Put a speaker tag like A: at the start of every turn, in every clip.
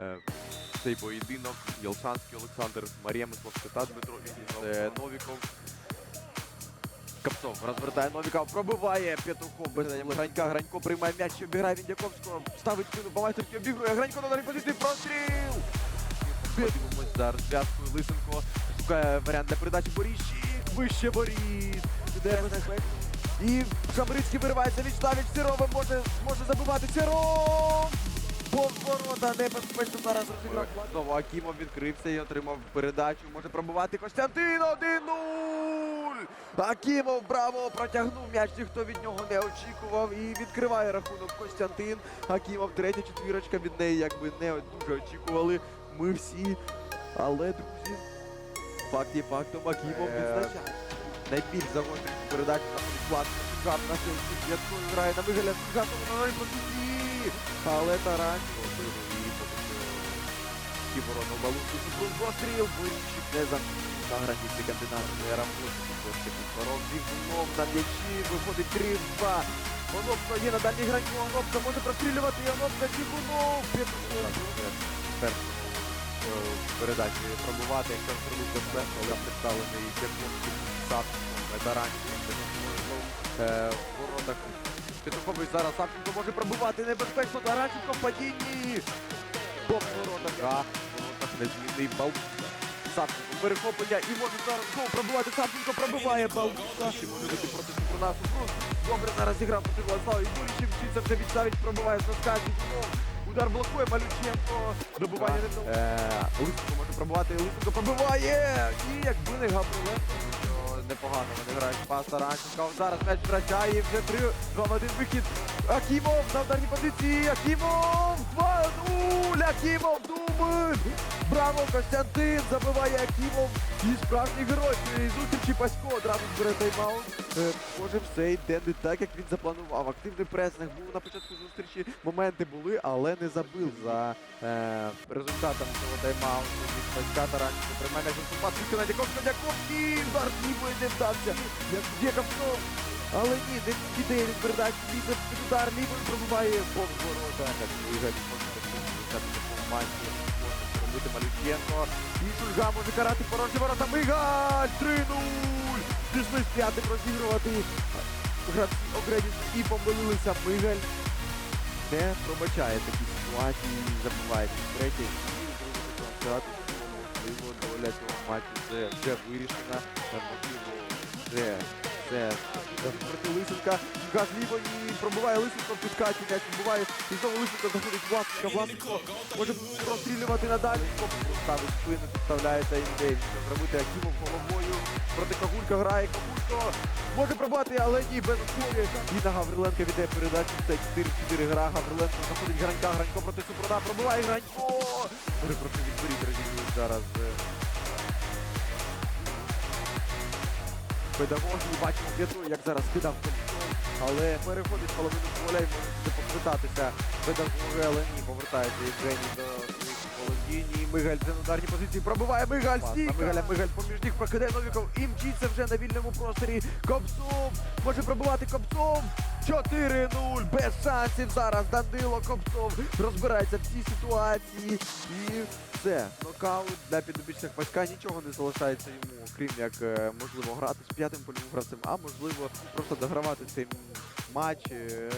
A: е, цей поєдинок. Єлшанський Олександр, Марія Мисловська та Дмитро. Е, Новіков. Капцов розвертає Новіков, пробиває Петухов без Гранька. Гранько приймає м'яч, обіграє Віндяковського, ставить спину по майстерськи, обігрує. Гранько на позиції, простріл! Подивимось за розв'язкою Лисенко. Шукає варіант для передачі Боріщі. Вище Боріс. Іде. І Шамрицький виривається від штабі. Сировим може, може забивати Сиров! Повз ворота небезпечно зараз розіграв. Знову Акімов відкрився і отримав передачу. Може пробивати Костянтин 1-0! Акімов браво! Протягнув м'яч, ніхто від нього не очікував. І відкриває рахунок Костянтин. Акімов третя четвірочка від неї якби не дуже очікували. Ми всі. Але, друзі, факт є фактом, Акімов
B: Е.
A: відзначає. Найбільш загострий передачу заходить Влад Сюжат на сьогодні. Яткою грає на вигляд Сюжатом на роль позиції. Але Таранченко і і ворону балунку Супрун простріл. Борщик не за на границі кандидата Рамбос. Просто підворот. Зігнув на м'ячі. Виходить 3-2. Онопка є на дальній грані. Онопка може прострілювати. Онопка Зігнув. Першому е, передачі пробувати, якщо зробити безпеку, але представлений Савченко, Таранченко, е, воротах. Петухович зараз Савченко може пробувати небезпечно. Таранченко в падінні. Бок в воротах. А, воротах незмінний бал. Савченко перехоплення і може зараз знову пробивати. Савченко пробиває бал. Савченко може бути проти Супруна. Супрун добре зараз зіграв проти Владислава Юрійовича. Вчиться вже відставить, пробиває Соскачі. Удар блокує Малюченко. Добивання не. Е, Лисенко може пробувати. Лисенко пробиває. І якби не Гавриленко, що непогано вони грають. Паса Ранченко. Зараз м'яч втрачає. і Вже 3 2 в 1 вихід. Акімов на ударній позиції. Акімов 2-0. Акімов Думин. Браво, Костянтин. Забиває Акімов. І справжній герой цієї зустрічі Пасько одразу збере тайм-аут. Е, Схоже, все йде не так, як він запланував. Активний пресинг був на початку зустрічі. Моменти були, але не забив за е, результатом цього тайм-ауту. Від Паська Таранченко приймає м'яч виступати. Тільки на Дяковського. Дяковський! Удар ніби не вдався. Як Дяковського. Але ні, не піде від передачі. Лівий під удар, лівий пробиває повз ворота. Так, Ігор може так матчі. Може зробити Малюченко. І Шульга може карати порожні ворота. Мигаль! 3-0! Пішли з п'ятим розігрувати. Гравці Огреді і помилилися. Мигаль не пробачає такі ситуації. Забуває третій. Доля цього матчу вже вирішена. Можливо, вже це проти Лисенка. Газ і пробиває Лисенко, впускає м'яч, відбуває. І знову Лисенко заходить Власенка. Власенко може прострілювати надалі. Ставить спину, підставляється і йде. Що зробити Акімов головою. Проти Кагулька грає Кагулько. Може пробувати, але ні, без услові. І на Гавриленка віддає передачу. Це 4-4 гра. Гавриленко заходить Гранька. Гранько проти Супрода. Пробиває Гранько. Відберіть розігрують зараз. Е. Бачимо п'яту, як зараз кидав контроль. Але переходить половину поля і може сюди повертатися педагоги, але ні, повертається Євгеній до володіні. Мигаль це на ударній позиції пробиває Мигаль стійка.
B: Мигаля.
A: Мигаль поміж них прокидає Новіков і мчиться вже на вільному просторі. Кобцов може пробивати Кобцов. 4-0, без шансів зараз Данило Кобцов розбирається в цій ситуації. І все, нокаут для підопічних Паська. Нічого не залишається йому, крім як е, можливо грати з п'ятим польовим гравцем, а можливо просто догравати цей матч. е,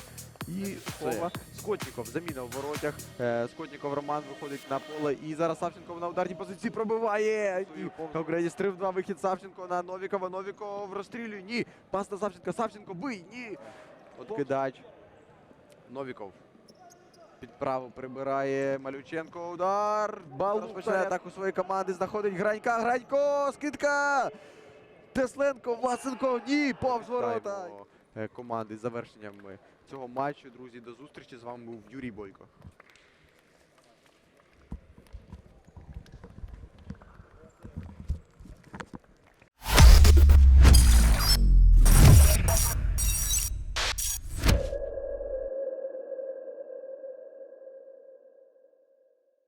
A: І Кова Скотніков заміна в воротях. Е, Скотніков Роман виходить на поле. І зараз Савченко на ударній позиції пробиває. Ні, стрив два вихід Савченко на Новікова. Новіков розстрілює. Ні. Пас на Савченка. Савченко бий. Ні. От кидач. Новіков. Під право прибирає Малюченко. Удар. Бал розпочинає атаку своєї команди. Знаходить Гранька. Гранько. Скидка. Тесленко. Власенко. Ні. Повз ворота. Е, Команди з завершенням цього матчу. Друзі, до зустрічі. З вами був Юрій Бойко.